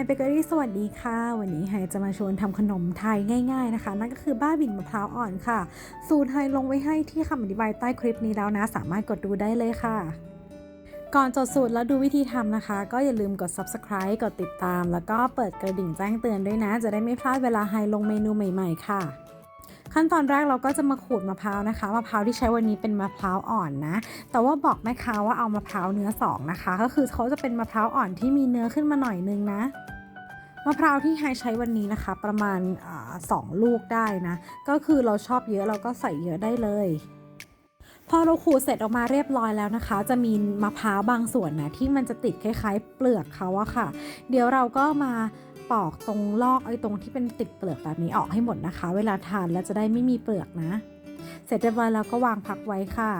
Hi Bakery สวัสดีค่ะ วันนี้ไฮจะมาชวนทำขนมไทยง่าย ๆนะคะ นั่นก็คือบ้าบินมะพร้าวอ่อนค่ะ สูตรไฮลงไว้ให้ที่คำอธิบายใต้คลิปนี้แล้วนะ สามารถกดดูได้เลยค่ะ ก่อนจดสูตรแล้วดูวิธีทำนะคะ ก็อย่าลืมกด subscribe กดติดตาม แล้วก็เปิดกระดิ่งแจ้งเตือนด้วยนะ จะได้ไม่พลาดเวลาไฮลงเมนูใหม่ ๆ ค่ะขั้นตอนแรกเราก็จะมาขูดมะพร้าวนะคะมะพร้าวที่ใช้วันนี้เป็นมะพร้าวอ่อนนะ แต่ว่าบอกแม่ค้าว่าเอามะพร้าวเนื้อสองนะคะ ก็คือเขาจะเป็นมะพร้าวอ่อนที่มีเนื้อขึ้นมาหน่อยนึงนะ มะพร้าวที่ไฮใช้วันนี้นะคะ ประมาณอสองลูกได้นะ ก็คือเราชอบเยอะเราก็ใส่เยอะได้เลยพอเราขูดเสร็จออกมาเรียบร้อยแล้วนะคะ จะมีมะพร้าวบางส่วนนะที่มันจะติดคล้าย ๆ เปลือกเขาอะค่ะ เดี๋ยวเราก็มาปอกตรงลอกไอ้ตรงที่เป็นติดเปลือกแบบนี้ออกให้หมดนะคะ เวลาทานแล้วจะได้ไม่มีเปลือกนะ เสร็จเรียบร้อยแล้วก็วางพักไว้ค่ะ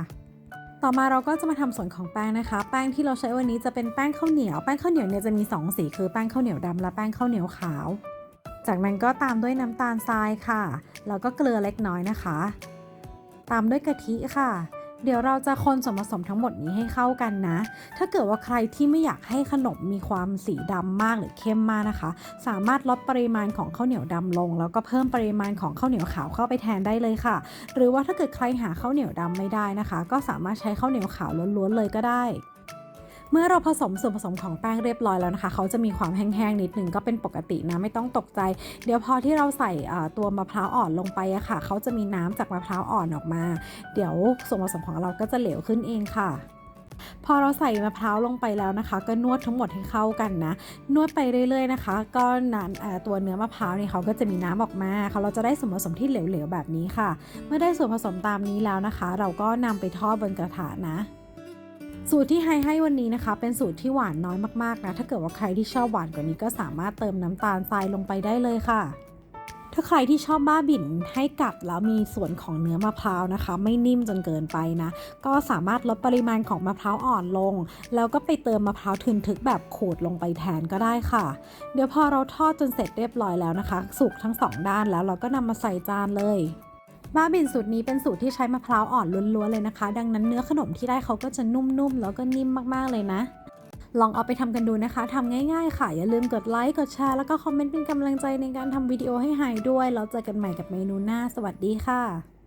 ต่อมาเราก็จะมาทำส่วนของแป้งนะคะ แป้งที่เราใช้วันนี้จะเป็นแป้งข้าวเหนียว แป้งข้าวเหนียวเนี่ยจะมี 2 สี คือแป้งข้าวเหนียวดำและแป้งข้าวเหนียวขาว จากนั้นก็ตามด้วยน้ำตาลทรายค่ะ แล้วก็เกลือเล็กน้อยนะคะ ตามด้วยกะทิค่ะ เดี๋ยวเราจะคนส่วนผสมทั้งหมดนี้ให้เข้ากันนะ ถ้าเกิดว่าใครที่ไม่อยากให้ขนมมีความสีดำมากหรือเข้มมากนะคะ สามารถลดปริมาณของข้าวเหนียวดำลง แล้วก็เพิ่มปริมาณของข้าวเหนียวขาวเข้าไปแทนได้เลยค่ะ หรือว่าถ้าเกิดใครหาข้าวเหนียวดำไม่ได้นะคะ ก็สามารถใช้ข้าวเหนียวขาวล้วนๆเลยก็ได้ เมื่อเราผสมส่วนผสมของแป้งเรียบร้อยแล้วนะคะ เขาจะมีความแห้งๆนิดนึงก็เป็นปกตินะไม่ต้องตกใจ เดี๋ยวพอที่เราใส่ตัวมะพร้าวอ่อนลงไปอะค่ะ เขาจะมีน้ำจากมะพร้าวอ่อนออกมา เดี๋ยวส่วนผสมของเราก็จะเหลวขึ้นเองค่ะพอเราใส่มะพร้าวลงไปแล้วนะคะ ก็นวดทั้งหมดให้เข้ากันนะ นวดไปเรื่อยๆนะคะ ก็นานตัวเนื้อมะพร้าวเนี่ยเขาก็จะมีน้ำออกมาเขาเราจะได้ส่วนผสมที่เหลวๆแบบนี้ค่ะ เมื่อได้ส่วนผสมตามนี้แล้วนะคะ เราก็นำไปทอดบนกระทะนะ สูตรที่ไฮให้วันนี้นะคะ เป็นสูตรที่หวานน้อยมากๆนะถ้าเกิดว่าใครที่ชอบหวานกว่านี้ก็สามารถเติมน้ำตาลทรายลงไปได้เลยค่ะ ถ้าใครที่ชอบบ้าบิ่นให้กัดแล้วมีส่วนของเนื้อมะพร้าวนะคะ ไม่นิ่มจนเกินไปนะ ก็สามารถลดปริมาณของมะพร้าวอ่อนลง แล้วก็ไปเติมมะพร้าวทึนทึกแบบขูดลงไปแทนก็ได้ค่ะ เดี๋ยวพอเราทอดจนเสร็จเรียบร้อยแล้วนะคะ สุกทั้งสองด้านแล้วเราก็นำมาใส่จานเลย บ้าบินสูตรนี้เป็นสูตรที่ใช้มะพร้าวอ่อนล้วนๆเลยนะคะ ดังนั้นเนื้อขนมที่ได้เขาก็จะนุ่มๆแล้วก็นิ่มมากๆเลยนะ ลองเอาไปทำกันดูนะคะทำง่ายๆ ค่ะ อย่าลืมกดไลค์กดแชร์แล้วก็คอมเมนต์เป็นกำลังใจในการทำวิดีโอให้หายด้วยแล้วเจอกันใหม่กับเมนูหน้า สวัสดีค่ะ